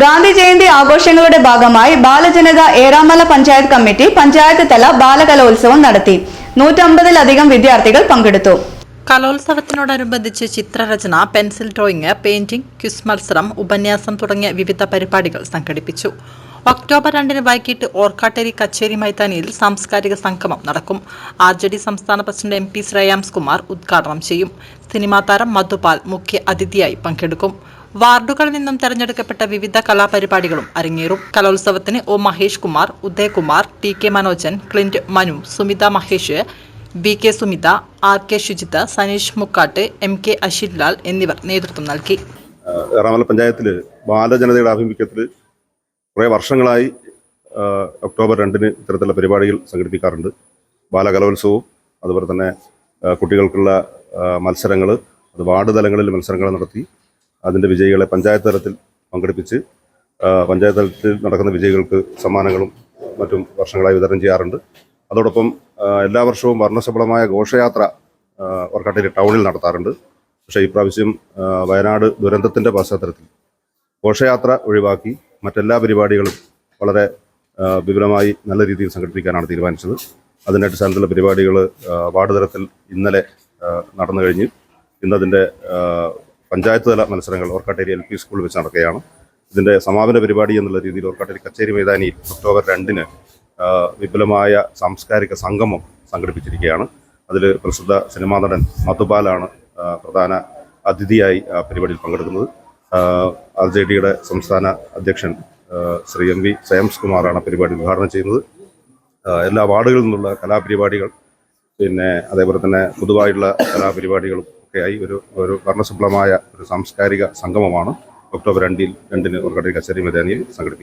ഗാന്ധി ജയന്തി ആഘോഷങ്ങളുടെ ഭാഗമായി ബാലജനത ഏറാമല പഞ്ചായത്ത് കമ്മിറ്റി പഞ്ചായത്ത് തല ബാലകലോത്സവം നടത്തി. നൂറ്റമ്പതിലധികം വിദ്യാർത്ഥികൾ പങ്കെടുത്തു. കലോത്സവത്തിനോടനുബന്ധിച്ച് ചിത്രരചന പെൻസിൽ ഡ്രോയിങ് പെയിന്റിംഗ് ക്വിസ് മത്സരം ഉപന്യാസം തുടങ്ങിയ വിവിധ പരിപാടികൾ സംഘടിപ്പിച്ചു. ഒക്ടോബർ രണ്ടിന് വൈകിട്ട് ഓർക്കാട്ടേരി കച്ചേരി മൈതാനിയിൽ സാംസ്കാരിക സംഗമം നടക്കും. ആർ ജെ ഡി സംസ്ഥാന president M P Shreyams Kumar ഉദ്ഘാടനം ചെയ്യും. സിനിമാ താരം മധുപാൽ മുഖ്യ അതിഥിയായി പങ്കെടുക്കും. വാർഡുകളിൽ നിന്നും തെരഞ്ഞെടുക്കപ്പെട്ട വിവിധ കലാപരിപാടികളും അരങ്ങേറും. കലോത്സവത്തിന് O Mahesh Kumar Udayakumar T K Manojan Clint Manu Sumitha Mahesh B K Sumitha R K Suchitha Saneesh Mukkat M K Ashith Lal എന്നിവർ നേതൃത്വം നൽകി. എറണാകുളം പഞ്ചായത്തിൽ ബാലജനതയുടെ ആഭിമുഖ്യത്തിൽ കുറേ വർഷങ്ങളായി ഒക്ടോബർ രണ്ടിന് ഇത്തരത്തിലുള്ള പരിപാടികൾ സംഘടിപ്പിക്കാറുണ്ട്. ബാലകലോത്സവവും അതുപോലെ തന്നെ കുട്ടികൾക്കുള്ള മത്സരങ്ങൾ അത് വാർഡ് തലങ്ങളിൽ മത്സരങ്ങൾ നടത്തി അതിന്റെ വിജയികളെ പഞ്ചായത്ത് തലത്തിൽ പങ്കെടുപ്പിച്ച് പഞ്ചായത്ത് തലത്തിൽ നടക്കുന്ന വിജയികൾക്ക് സമ്മാനങ്ങളും മറ്റും വർഷങ്ങളായി വിതരണം ചെയ്യാറുണ്ട്. അതോടൊപ്പം എല്ലാ വർഷവും വർണശബളമായ ഘോഷയാത്ര ആഹ് ടൗണിൽ നടത്താറുണ്ട്. പക്ഷേ ഇപ്രാവശ്യം വയനാട് ദുരന്തത്തിന്റെ പശ്ചാത്തലത്തിൽ ഘോഷയാത്ര ഒഴിവാക്കി മറ്റെല്ലാ പരിപാടികളും വളരെ വിപുലമായി നല്ല രീതിയിൽ സംഘടിപ്പിക്കാനാണ് തീരുമാനിച്ചത്. അതിന്റെ അടിസ്ഥാനത്തിലുള്ള പരിപാടികൾ വാർഡ് തലത്തിൽ ഇന്നലെ നടന്നു കഴിഞ്ഞ്. ഇന്നതിന്റെ പഞ്ചായത്ത് തല മത്സരങ്ങൾ ഓർക്കാട്ടേരി എൽ പി സ്കൂളിൽ വെച്ച് നടക്കുകയാണ്. ഇതിന്റെ സമാപന പരിപാടി എന്നുള്ള രീതിയിൽ ഓർക്കാട്ടേരി കച്ചേരി മൈതാനിയിൽ ഒക്ടോബർ രണ്ടിന് വിപുലമായ സാംസ്കാരിക സംഗമം സംഘടിപ്പിച്ചിരിക്കുകയാണ്. അതിൽ പ്രസിദ്ധ സിനിമാ നടൻ മധുപാലാണ് പ്രധാന അതിഥിയായി പരിപാടിയിൽ പങ്കെടുക്കുന്നത്. ആർ ജെ ഡിയുടെ സംസ്ഥാന അധ്യക്ഷൻ ശ്രീ എം വി സയംസ് കുമാറാണ് പരിപാടി ഉദ്ഘാടനം ചെയ്യുന്നത്. എല്ലാ വാർഡുകളിൽ നിന്നുള്ള കലാപരിപാടികൾ പിന്നെ അതേപോലെ തന്നെ പൊതുവായിട്ടുള്ള കലാപരിപാടികളും ഒക്കെയായി ഒരു ഒരു വർണസഫലമായ ഒരു സാംസ്കാരിക സംഗമമാണ് ഒക്ടോബർ രണ്ടിൽ രണ്ടിന് ഒരു കച്ചേരി മൈതാനിയിൽ സംഘടിപ്പിക്കുന്നത്.